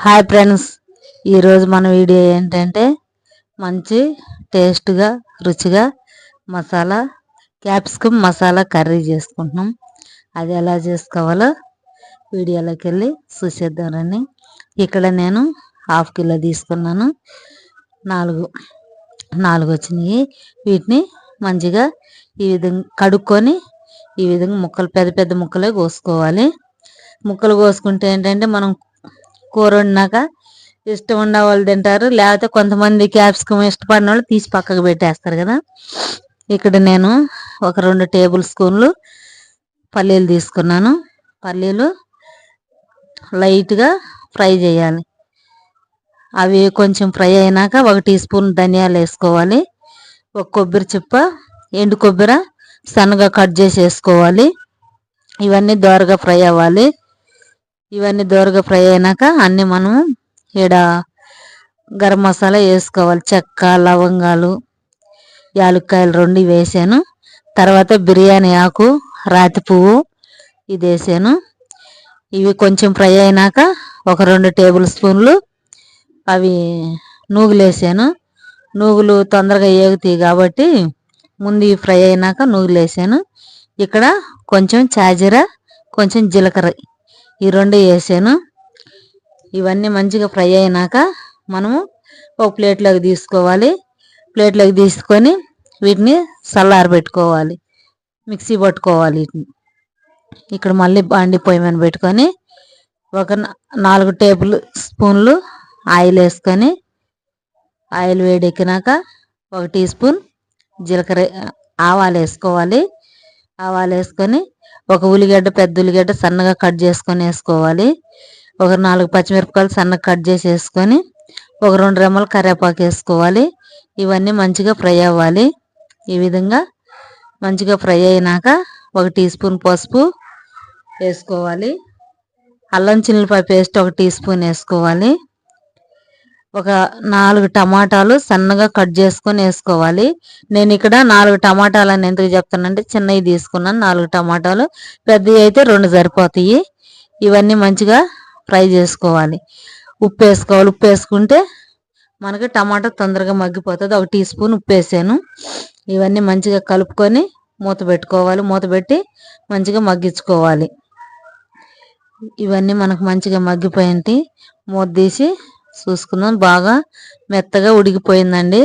Hi friends ఈరోజు మన video ఏంటంటే మంచి టేస్ట్గా రుచిగా మసాలా క్యాప్సికమ్ మసాలా కర్రీ చేసుకుంటున్నాం. అది ఎలా చేసుకోవాలో వీడియోలోకి వెళ్ళి చూసేద్దామని ఇక్కడ నేను హాఫ్ కిలో తీసుకున్నాను. నాలుగు నాలుగు వచ్చినాయి. వీటిని మంచిగా ఈ విధంగా కడుక్కొని ఈ విధంగా ముక్కలు పెద్ద పెద్ద ముక్కలే కోసుకోవాలి. ముక్కలు కోసుకుంటే ఏంటంటే మనం కూర వండినాక ఇష్టం ఉన్న వాళ్ళు తింటారు. లేకపోతే కొంతమంది క్యాప్సికం ఇష్టపడిన వాళ్ళు తీసి పక్కకు పెట్టేస్తారు కదా. ఇక్కడ నేను ఒక రెండు టేబుల్ స్పూన్లు పల్లీలు తీసుకున్నాను. పల్లీలు లైట్గా ఫ్రై చేయాలి. అవి కొంచెం ఫ్రై అయినాక ఒక టీ స్పూన్ ధనియాలు వేసుకోవాలి. ఒక కొబ్బరి చిప్ప ఎండు కొబ్బరి సన్నగా కట్ చేసి వేసుకోవాలి. ఇవన్నీ దోరగా ఫ్రై అవ్వాలి. ఇవన్నీ దోరగా ఫ్రై అయినాక అన్నీ మనం ఈడ గరం మసాలా వేసుకోవాలి. చెక్క లవంగాలు యాలక్కాయలు రెండు వేసాను. తర్వాత బిర్యానీ ఆకు రాతి పువ్వు ఇది వేసాను. ఇవి కొంచెం ఫ్రై అయినాక ఒక రెండు టేబుల్ స్పూన్లు అవి నూగులు వేసాను. నూగులు తొందరగా ఏగుతాయి కాబట్టి ముందు ఫ్రై అయినాక నూగులు వేసాను. ఇక్కడ కొంచెం చాజీర కొంచెం జీలకర్ర ఈ రెండు వేసాను. ఇవన్నీ మంచిగా ఫ్రై అయినాక మనము ఒక ప్లేట్లోకి తీసుకోవాలి. ప్లేట్లోకి తీసుకొని వీటిని పెట్టుకోవాలి. మిక్సీ పట్టుకోవాలి వీటిని. ఇక్కడ మళ్ళీ బాండి పొయ్యి మీద పెట్టుకొని ఒక నాలుగు టేబుల్ స్పూన్లు ఆయిల్ వేసుకొని ఆయిల్ వేడెక్కినాక ఒక టీ స్పూన్ జీలకర్ర ఆవాలు వేసుకోవాలి. ఆవాలు వేసుకొని ఒక ఉల్లిగడ్డ పెద్ద ఉల్లిగడ్డ సన్నగా కట్ చేసుకొని వేసుకోవాలి. ఒక నాలుగు పచ్చిమిరపకాయలు సన్నగా కట్ చేసి వేసుకొని ఒక రెండు రెమ్మలు కరివేపాకు వేసుకోవాలి. ఇవన్నీ మంచిగా ఫ్రై అవ్వాలి. ఈ విధంగా మంచిగా ఫ్రై అయినాక ఒక టీ స్పూన్ పసుపు వేసుకోవాలి. అల్లం చిల్లిపాయ పేస్ట్ ఒక టీ స్పూన్ వేసుకోవాలి. ఒక నాలుగు టమాటాలు సన్నగా కట్ చేసుకొని వేసుకోవాలి. నేను ఇక్కడ నాలుగు టమాటాలు అని ఎందుకు చెప్తానంటే చిన్నవి తీసుకున్నాను. నాలుగు టమాటాలు పెద్దవి అయితే రెండు సరిపోతాయి. ఇవన్నీ మంచిగా ఫ్రై చేసుకోవాలి. ఉప్పు వేసుకోవాలి. ఉప్పు వేసుకుంటే మనకి టమాటా తొందరగా మగ్గిపోతుంది. ఒక టీ స్పూన్ ఉప్పు వేసాను. ఇవన్నీ మంచిగా కలుపుకొని మూత పెట్టుకోవాలి. మూత పెట్టి మంచిగా మగ్గించుకోవాలి. ఇవన్నీ మనకు మంచిగా మగ్గిపోయింది. మూత తీసి చూసుకుందాం. బాగా మెత్తగా ఉడికిపోయిందండి.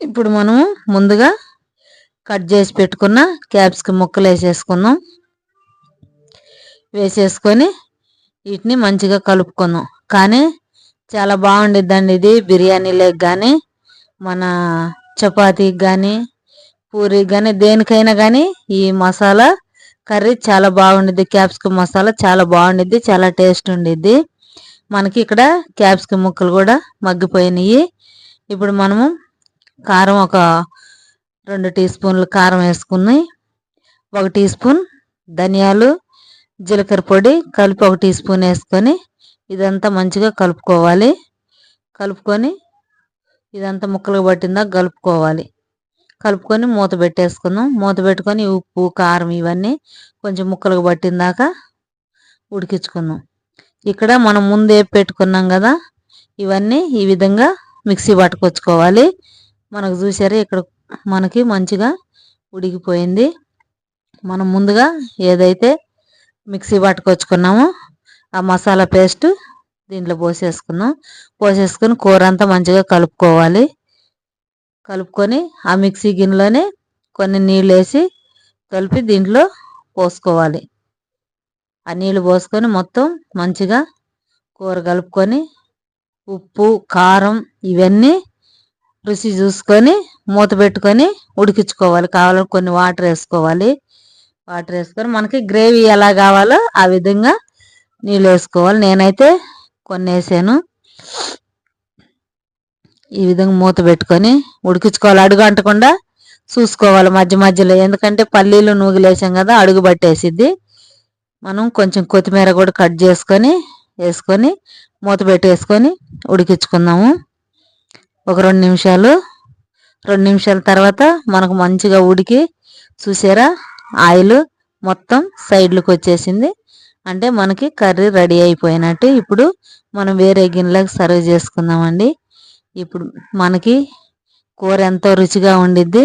ఇప్పుడు మనం ముందుగా కట్ చేసి పెట్టుకున్న క్యాప్సికమ్ ముక్కలు వేసేసుకుందాం. వేసేసుకొని వీటిని మంచిగా కలుపుకుందాం. కానీ చాలా బాగుండిద్దండి ఇది బిర్యానీలోకి కానీ మన చపాతీకి కానీ పూరికి కానీ దేనికైనా కానీ ఈ మసాలా కర్రీ చాలా బాగుండిద్ది. క్యాప్స్కి మసాలా చాలా బాగుండిద్ది చాలా టేస్ట్ ఉండిద్ది. మనకి ఇక్కడ క్యాప్సికమ్ ముక్కలు కూడా మగ్గిపోయినాయి. ఇప్పుడు మనము కారం ఒక రెండు టీ స్పూన్లు కారం వేసుకుని ఒక టీ స్పూన్ ధనియాలు జీలకర్ర పొడి కలిపి ఒక టీ స్పూన్ వేసుకొని ఇదంతా మంచిగా కలుపుకోవాలి. కలుపుకొని ఇదంతా ముక్కలు పట్టిందా కలుపుకోవాలి. కలుపుకొని మూత పెట్టేసుకుందాం. మూత పెట్టుకొని ఉప్పు కారం ఇవన్నీ కొంచెం ముక్కలకు పట్టిందాక ఉడికించుకుందాం. ఇక్కడ మనం ముందే పెట్టుకున్నాం కదా ఇవన్నీ ఈ విధంగా మిక్సీ పట్టుకొచ్చుకోవాలి. మనకు చూసారు ఇక్కడ మనకి మంచిగా ఉడికిపోయింది. మనం ముందుగా ఏదైతే మిక్సీ పట్టుకొచ్చుకున్నామో ఆ మసాలా పేస్ట్ దీంట్లో పోసేసుకున్నాం పోసేసుకొని కూర అంతా మంచిగా కలుపుకోవాలి. కలుపుకొని ఆ మిక్సీ గిన్నెలోనే కొన్ని నీళ్ళు వేసి కలిపి దీంట్లో పోసుకోవాలి. ఆ నీళ్ళు పోసుకొని మొత్తం మంచిగా కూర కలుపుకొని ఉప్పు కారం ఇవన్నీ రుచి చూసుకొని మూత పెట్టుకొని ఉడికించుకోవాలి. కావాలని కొన్ని వాటర్ వేసుకోవాలి. వాటర్ వేసుకొని మనకి గ్రేవీ ఎలా కావాలో ఆ విధంగా నీళ్ళు వేసుకోవాలి. నేనైతే కొన్ని వేసాను. ఈ విధంగా మూత పెట్టుకొని ఉడికించుకోవాలి. అడుగు అంటకుండా చూసుకోవాలి మధ్య మధ్యలో. ఎందుకంటే పల్లీలు నూగిలేసాం కదా అడుగు పట్టేసిద్ది. మనం కొంచెం కొత్తిమీర కూడా కట్ చేసుకొని వేసుకొని మూత పెట్టేసుకొని ఉడికించుకుందాము. ఒక రెండు నిమిషాలు. రెండు నిమిషాల తర్వాత మనకు మంచిగా ఉడికి చూసారా? ఆయిల్ మొత్తం సైడ్లకు వచ్చేసింది. అంటే మనకి కర్రీ రెడీ అయిపోయినట్టు ఇప్పుడు మనం వేరే గిన్నెలకు సర్వ్ చేసుకుందామండి. ఇప్పుడు మనకి కూర ఎంతో రుచిగా ఉండిద్ది.